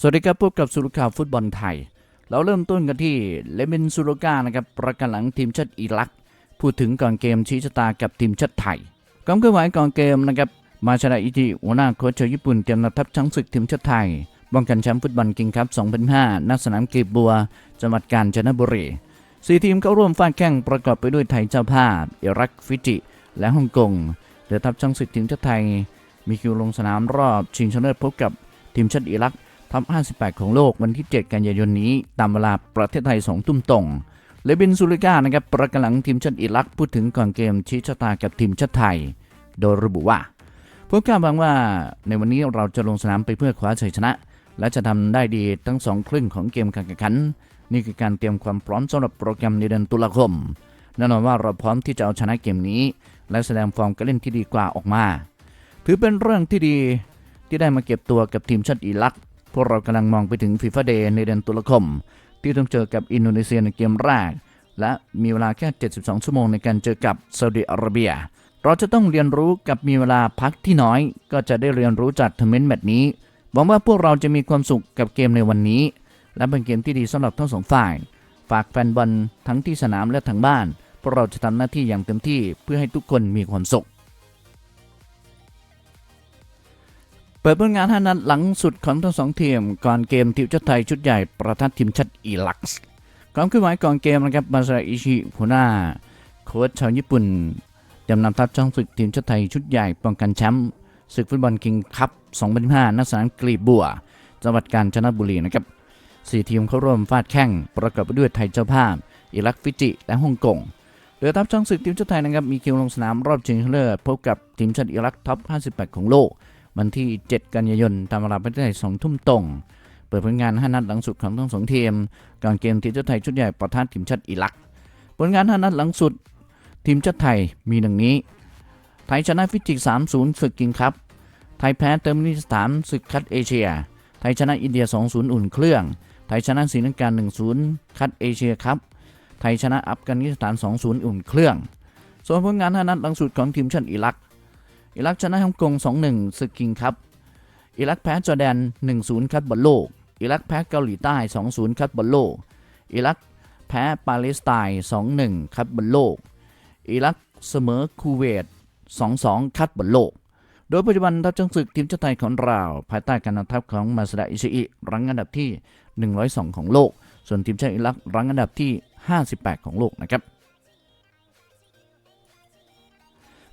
สวัสดีครับพบกับสุรุข่าวฟุตบอลไทย เราเริ่มต้นกันที่เลมินซูโรกานะครับประกันหลังทีมชาติอิรัก พูดถึงก่อนเกมชี้ชะตากับทีมชาติไทยความเคลื่อนไหวก่อนเกมนะครับมาชาดาอิจิหัวหน้าโค้ชชาวญี่ปุ่นเตรียมนัดทัพช้างศึกทีมชาติไทยป้องกันแชมป์ฟุตบอลกิงส์คัพ2005ณสนามกีบบัว จังหวัดกาญจนบุรีสี่ทีมเข้าร่วมฟาดแข่งประกอบไปด้วยไทยเจ้าภาพอิรักฟิจิ และฮ่องกงเรือทัพช้างศึกทีมชาติไทย มีคิวลงสนามรอบชิงชนะเลิศพบกับทีมชาติอิรัก ท็อป 58 ของโลกวันที่ 7 กันยายนนี้ ตามเวลาประเทศไทย 2 ทุ่มตรงเลบินซูริก้านะครับประกันหลังทีมชาติอิรักพูดถึงก่อนเกมชี้ชะตากับทีมชาติไทย โดยระบุว่า พวกข้าหวังว่าในวันนี้เราจะลงสนามไปเพื่อคว้าชัยชนะ และจะทำได้ดีทั้งสองครึ่งของเกมการแข่งขัน นี่คือการเตรียมความพร้อมสำหรับโปรแกรมในเดือนตุลาคมแน่นอนว่าเราพร้อมที่จะเอาชนะเกมนี้ และแสดงฟอร์มการเล่นที่ดีกว่าออกมา ถือเป็นเรื่องที่ดีที่ได้มาเก็บตัวกับทีมชาติอิรัก พวกเรากำลังมองไปถึงฟีฟ่าเดย์ในเดือนตุลาคม ที่ต้องเจอกับอินโดนีเซียในเกมแรก และมีเวลาแค่ 72 ชั่วโมงในการเจอกับซาอุดิอาระเบีย เราจะต้องเรียนรู้กับมีเวลาพักที่น้อย ก็จะได้เรียนรู้จากทัวร์เมนต์แมต์นี้หวังว่าพวกเราจะมีความสุขกับเกมในวันนี้ และเป็นเกมที่ดีสำหรับทั้งสองฝ่าย ฝากแฟนบอลทั้งที่สนามและทางบ้าน พวกเราจะทำหน้าที่อย่างเต็มที่เพื่อให้ทุกคนมีความสุข ปิดผลงาน5นัดหลังสุดของทั้งสองทีม ก่อนเกมทีมชาติไทยชุดใหญ่ประทัดทีมชาติอิรักส์ความเคลื่อนไหวก่อนเกมนะครับมาซาอิชิหัวหน้าโค้ชชาวญี่ปุ่นเตรียมนำทัพช่องศึกทีมชาติไทยชุดใหญ่ป้องกันแชมป์ศึกฟุตบอลคิงคัพ 2025ณสนามกรีบบัว จังหวัดกาญจนบุรีนะครับสี่ทีมเข้าร่วมฟาดแข่งประกอบไปด้วยไทยเจ้าภาพ อิรักฟิจิ และฮ่องกงเรือทัพช่องศึกทีมชาติไทยนะครับมีคิวลงสนามรอบชิงชนะเลิศพบกับทีมชาติอิรักท็อป 58 ของโลก วันที่ 7 กันยายนตามเวลาประเทศไทย2ทุ่มตรง เปิดผลงาน 5 นัดหลังสุดของทั้งสองทีมก่อนเกมทีมชาติไทยชุดใหญ่ประทะทีมชาติอิรัก ผลงาน 5 นัดหลังสุด ทีมชาติไทยมีดังนี้ ไทยชนะฟิจิ3-0 ศึกกิงครับ ไทยแพ้เติร์กเมนิสถานศึกคัดเอเชีย ไทยชนะอินเดีย 2-0 อุ่นเครื่อง ไทยชนะศรีลังกา1-0 คัดเอเชียครับ ไทยชนะอัฟกานิสถาน 2-0 อุ่นเครื่อง ส่วนผลงาน 5 นัดหลังสุดของทีมชาติอิรัก อิรักชนะฮ่องกง 2-1 ศึกกิงครับ อิรักแพ้จอร์แดน 1-0 คัดบอลโลก อิรักแพ้เกาหลีใต้ 2-0 คัดบอลโลก อิรักแพ้ปาเลสไตน์ 2-1 คัดบอลโลก อิรักเสมอคูเวต 2-2 คัดบอลโลก โดยปัจจุบันทัพช้างศึกทีมชาติไทยของเราภายใต้การนำทัพของมาสดาอิชิอิรั้งอันดับที่ 102 ของโลก ส่วนทีมชาติอิรักรั้งอันดับที่ 58 ของโลกนะครับ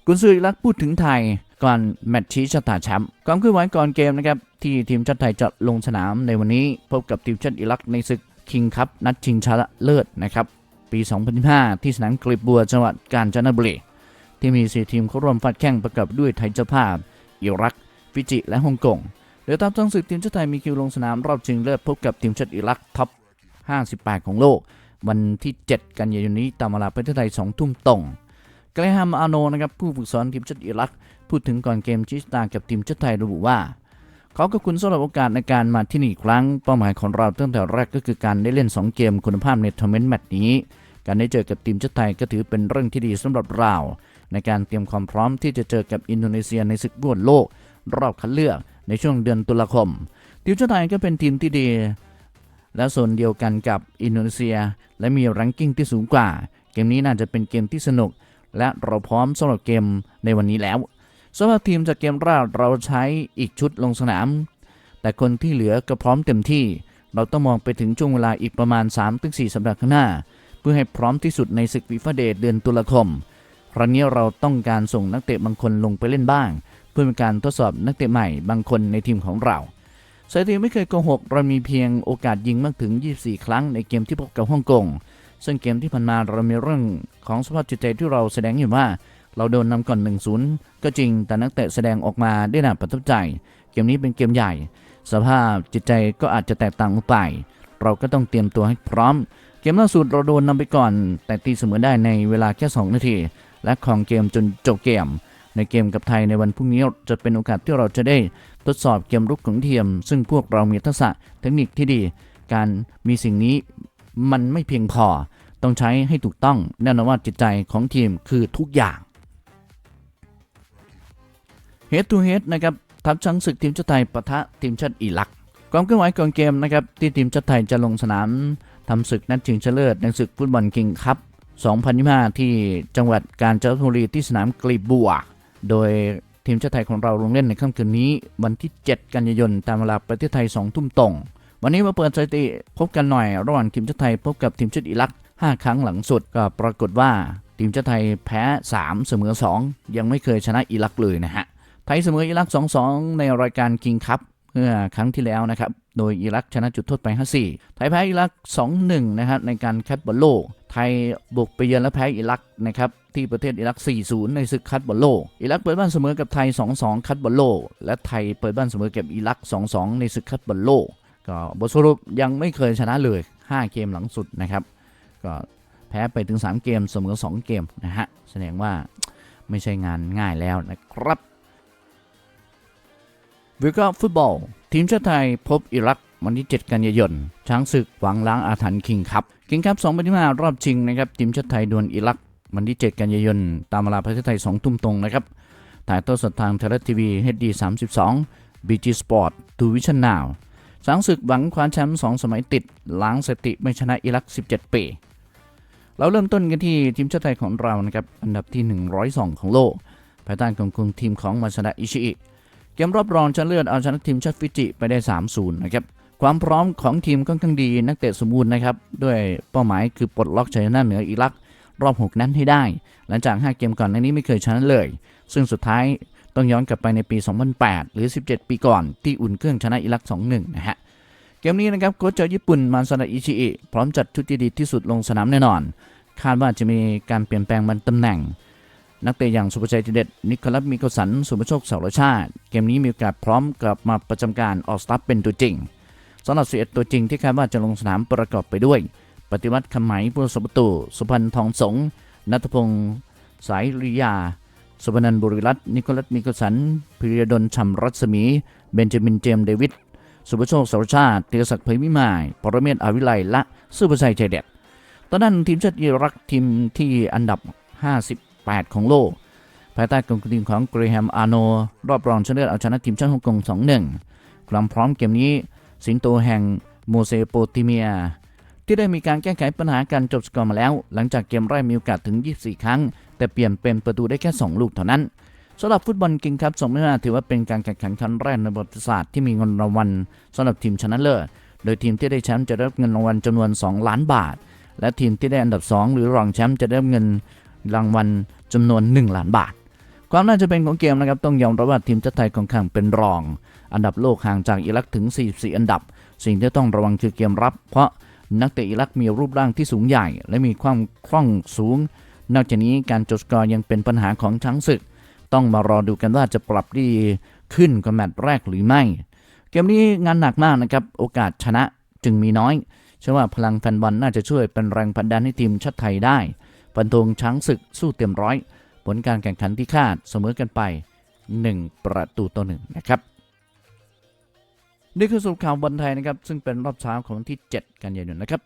กุนซืออิรักพูดถึงไทยก่อนแมตช์ชี้ชะตาแชมป์ความเคลื่อนไหวก่อนเกมนะครับที่ทีมชาติไทยจะลงสนามในวันนี้พบกับทีมชาติอิรักในศึกคิงคัพนัดชิงชนะเลิศนะครับปี 2015 ที่สนามกลีบบัวจังหวัดกาญจนบุรีที่มีสีทีมเข้าร่วมฟาดแข่งประกอบด้วยไทยเจ้าภาพ อิรัก ฟิจิ และฮ่องกงเรือทัพทั้งศึกทีมชาติไทยมีคิวลงสนามรอบชิงเลิศพบกับทีมชาติอิรักท็อป 58 ของโลก วันที่ 7 กันยายนนี้ตามเวลาประเทศไทย 2 ทุ่มตรง กรแฮมอาโนนะครับผู้ฝึกสอนทีมชาติอิรักพูดถึงก่อนเกมชิสตากับทีมชาติไทยระบุว่าขอขอบคุณสำหรับโอกาสในการมาที่นี่อีกครั้ง เป้าหมายของเราตั้งแต่แรกก็คือการได้เล่น 2 เกมคุณภาพในทัวร์นาเมนต์แมตช์นี้ การได้เจอกับทีมชาติไทยก็ถือเป็นเรื่องที่ดีสำหรับเรา ในการเตรียมความพร้อมที่จะเจอกับอินโดนีเซียในศึกบอลโลก รอบคัดเลือกในช่วงเดือนตุลาคม ทีมชาติไทยก็เป็นทีมที่ดี และโซนเดียวกันกับอินโดนีเซีย และมีรังกิ้งที่สูงกว่า เกมนี้น่าจะเป็นเกมที่สนุก และเราพร้อมสำหรับเกมในวันนี้แล้วสำหรับทีมจากเกมแรกเราใช้อีกชุดลงสนาม แต่คนที่เหลือก็พร้อมเต็มที่ เราต้องมองไปถึงช่วงเวลาอีกประมาณ 3-4 สัปดาห์ข้างหน้า เพื่อให้พร้อมที่สุดในศึกฟีฟ่าเดย์เดือนตุลาคม ครั้งนี้เราต้องการส่งนักเตะบางคนลงไปเล่นบ้าง เพื่อเป็นการทดสอบนักเตะใหม่บางคนในทีมของเราสถิติไม่เคยโกหกเรามีเพียงโอกาสยิงมากถึง 24 ครั้งในเกมที่พบกับฮ่องกง ซึ่งเกมที่ผ่านมาเรามีเรื่องของสภาพจิตใจที่เราแสดงเห็นว่า เราโดนนำก่อน 1-0 ก็จริงแต่นักเตะแสดงออกมาได้น่าประทับใจ เกมนี้เป็นเกมใหญ่ สภาพจิตใจก็อาจจะแตกต่างออกไป เราก็ต้องเตรียมตัวให้พร้อม เกมล่าสุดเราโดนนำไปก่อน แต่ตีเสมอได้ในเวลาแค่ 2 นาที และของเกมจนจบเกมในเกมกับไทยในวันพรุ่งนี้จะเป็นโอกาสที่เราจะได้ทดสอบเกมรุกของทีม ซึ่งพวกเรามีทักษะเทคนิคที่ดี การมีสิ่งนี้ มันไม่เพียงพอ ต้องใช้ให้ถูกต้องแน่นอนว่าจิตใจของทีมคือทุกอย่าง Head to Head นะครับทัพช้างศึกทีมชาติไทยปะทะทีมชาติอิรักความเคลื่อนไหวก่อนเกมนะครับที่ทีมชาติไทยจะลงสนามทำศึกนัดชิงชนะเลิศในศึกฟุตบอลคิงคัพ2025 ที่จังหวัดกาญจนบุรีที่สนามกลีบบัว โดยทีมชาติไทยของเราลงเล่นในค่ำคืนนี้ วันที่ 7 กันยายนตามเวลาประเทศไทย 2 ทุ่มตรง วันนี้มาเปิดสถิติพบกันหน่อย ระหว่างทีมชาติไทยพบกับทีมชาติอิรัก 5 ครั้งหลังสุดก็ปรากฏว่าทีมชาติไทยแพ้ 3 เสมอ 2 ยังไม่เคยชนะอิรักเลยนะฮะ ไทยเสมออิรัก 2-2 ในรายการคิงคัพเมื่อครั้งที่แล้วนะครับ โดยอิรักชนะจุดโทษไป 5-4 ไทยแพ้อิรัก 2-1 นะครับในการคัดบอลโลก ไทยบุกไปเยือนและแพ้อิรักนะครับที่ประเทศอิรัก 4-0 ในศึกคัดบอลโลก อิรักเปิดบ้านเสมอกับไทย 2-2 คัดบอลโลก และไทยเปิดบ้านเสมอกับอิรัก 2-2 ในศึกคัดบอลโลก ก็บทสรุปยังไม่เคยชนะเลย 5 เกมหลังสุดนะครับ ก็แพ้ไปถึง 3 เกมเสมอ2เกมนะฮะ แสดงว่าไม่ใช่งานง่ายแล้วนะครับวิกอฟุตบอล ทีมชาติไทยพบอิรักวันที่ 7 กันยายน ช้างศึกหวังล้างอาถรรพ์คิงคัพคิงคัพ2025รอบชิงนะครับ ทีมชาติไทยดวลอิรักวันที่ 7 กันยายน ตามเวลาประเทศไทย 2 ทุ่มตรงนะครับ ถ่ายทอดสดทางไทยรัฐทีวี HD 32 BG Sport ทูวิชั่นนาว ช้างศึกหวังคว้าแชมป์2สมัยติดล้างสติไม่ชนะอิรัก 17 ปี เราเริ่มต้นกันที่ทีมชาติไทยของเรานะครับอันดับที่ 102 ของโลกภายใต้กองคุมทีมของมาซาดะอิชิอิเกมรอบรองชนะเลิศเอาชนะทีมชาติฟิจิไปได้ 3-0 นะครับความพร้อมของทีมค่อนข้างดีนักเตะสมบูรณ์นะครับ ด้วยเป้าหมายคือปลดล็อกชัยชนะเหนืออิรักรอบ 6 นั้นให้ได้ หลังจาก 5 เกมก่อนในนี้ไม่เคยชนะเลย ซึ่งสุดท้าย ต้องย้อนกลับไปในปี 2008 หรือ 17 ปีก่อน ที่อุ่นเครื่องชนะอิรัก 2-1 นะฮะ เกมนี้นะครับโค้ชจากญี่ปุ่นมาซาดะอิชิอิพร้อมจัดชุดที่ดีที่สุดลงสนามแน่นอน คาดว่าจะมีการเปลี่ยนแปลงบนตำแหน่ง นักเตะอย่างสุภชัยจิเดชนิโคลัสมิโกสัน สุภโชคเสารชาติ เกมนี้มีโอกาสพร้อมกลับมาประจำการออกสตาร์เป็นตัวจริงสำหรับ11ตัวจริงที่คาดว่าจะลงสนามประกอบไปด้วย ปฏิวัติคำไหมผู้รักษาประตูสุพรรณทองสงนัทพงศ์สายริยา สุพนันบุริรัตน์นิโคลัสมิโกสันพิริยดลชำรัศมี เบนจามินเจมเดวิด สุภโชคสารชาติเตียศักดิ์เผยวิมาย ปรเมศอวิไลและสุภชัยใจเด็ด ตอนนั้นทีมชาติอิรักทีมที่อันดับ 58 ของโลก ภายใต้การคุมทีมของเกรแฮมอาร์โน รอบรองชนะเลิศเอาชนะทีมชาติฮ่องกง 2-1 ความพร้อมเกมนี้ สิงโตแห่งโมเซโปติเมียที่ได้มีการแก้ไขปัญหาการจบสกอร์มาแล้ว หลังจากเกมแรกมีโอกาสถึง 24 ครั้ง แต่เปลี่ยนเป็นประตูได้แค่ 2 ลูกเท่านั้นสำหรับฟุตบอลกิงคัพ2025ถือว่าเป็นการแข่งขันครั้งแรกในประวัติศาสตร์ที่มีเงินรางวัลสำหรับทีมชนะเลิศ โดยทีมที่ได้แชมป์จะได้เงินรางวัลจำนวน 2 ล้านบาท และทีมที่ได้อันดับ 2 หรือรองแชมป์จะได้เงินรางวัลจำนวน 1 ล้านบาท ความน่าจะเป็นของเกมนะครับต้องยอมรับว่าทีมชาติไทยค่อนข้างเป็นรอง อันดับโลกห่างจากอิรักถึง 44 อันดับ สิ่งที่ต้องระวังคือเกมรับ เพราะนักเตะอิรักมีรูปร่างที่สูงใหญ่ และมีความคล่องสูง นอกจากนี้การจดสกอร์ยังเป็นปัญหาของช้างศึก ต้องมารอดูกันว่าจะปรับดีขึ้นกว่าแมตช์แรกหรือไม่ เกมนี้งานหนักมากนะครับ โอกาสชนะจึงมีน้อยเชื่อว่าพลังแฟนบอลน่าจะช่วยเป็นแรงผลักดันให้ทีมชาติไทยได้ฟันธงช้างศึกสู้เต็มร้อย ผลการแข่งขันที่คาดเสมอกันไป 1 ประตูต่อหนึ่งนะครับนี่คือสรุปข่าวบอลไทยนะครับ ซึ่งเป็นรอบเช้าของวันที่ 7 กันยายนนะครับ